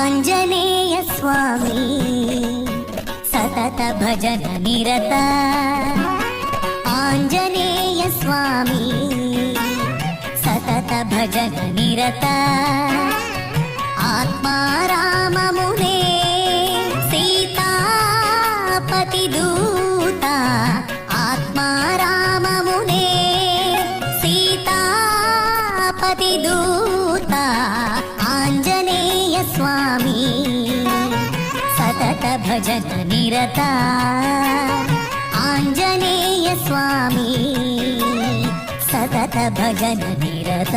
ఆంజనేయ స్వామి సతత భజన నిరత. ఆంజనేయ స్వామి సతత భజన నిరత. ఆత్మారామమునే సీతాపతి దూత. ఆత్మారామమునే సీతాపతి దూత. స్వామి సతత భజన నిరత. ఆంజనేయ స్వామి సతత భజన నిరత.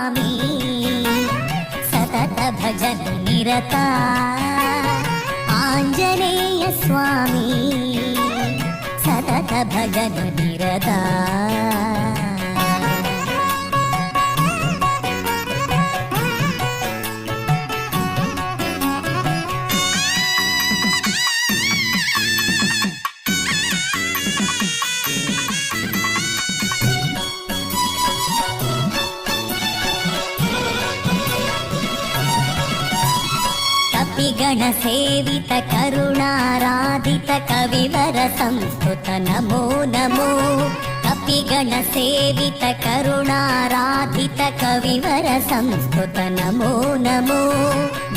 స్వామి. సతత భజన నిరత. ఆంజనేయ స్వామి. సతత భజన నిరత. కపిగణ సేవిత కరుణారాధిత కవివర సంస్కృత నమో నమో కపిగణ సేవిత కరుణారాధిత కవివర సంస్కృత నమో నమో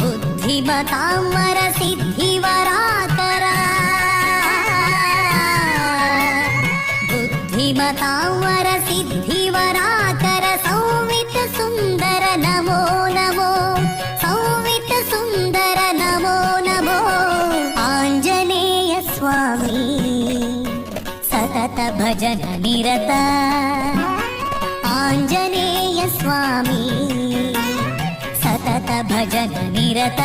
బుద్ధిమతామర సిద్ధివరాకర బుద్ధిమతామర సిద్ధివరాకర సంవిత సుందర నమో నమో సతత భజన నిరత. ఆంజనేయ స్వామి సతత భజన నిరత.